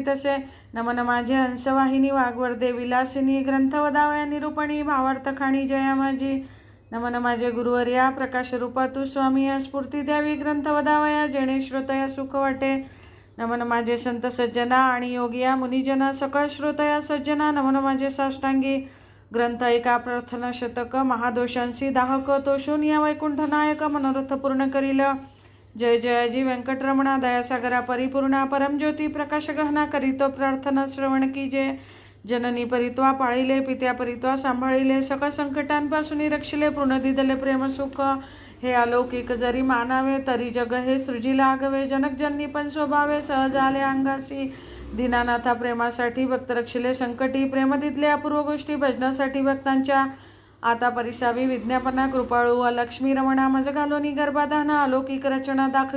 तसे नमन माझे हंसवाहिनी वाघवर्दे विलासिनी ग्रंथवदावया निरूपणी भावार्थखाणी जया माझी नमन माझे गुरुवर्या प्रकाशरूपा तू स्वामी या स्फूर्ती द्यावी ग्रंथवदावया जेणे श्रोतया सुख वाटे. नमन माझे संत सज्जना आणि योगिया मुनिजना सकळ श्रोतया सज्जना. नमन माझे साष्टांगी. ग्रंथ एका प्रार्थना शतक महादोषांशी दाहक तोषून या वैकुंठनायक मनोरथ पूर्ण करील. जय जयाजी व्यंकटरमणा दयासागरा परिपूर्णा परमज्योती प्रकाश गहना करीतो प्रार्थना श्रवण की जय. जननी परित्वा पाळिले पित्या परित्वा सांभाळिले सकळ संकटांपासून रक्षिले पूर्ण दिदले प्रेम सुख. हे अलौकिक जरी मानावे तरी जग हे सृजी आगवे जनक जननी पण स्वभावे सहज आले अंगासी दीनानाथा प्रेमासाठी भक्त रक्षिले संकटी प्रेमदितले अपूर्व गोष्टी भजनासाठी भक्तांच्या. आता परिसावी विज्ञापना कृपाळू लक्ष्मी रमणा मज घालोनी गर्भाधान अलौकिक रचना दाखवी.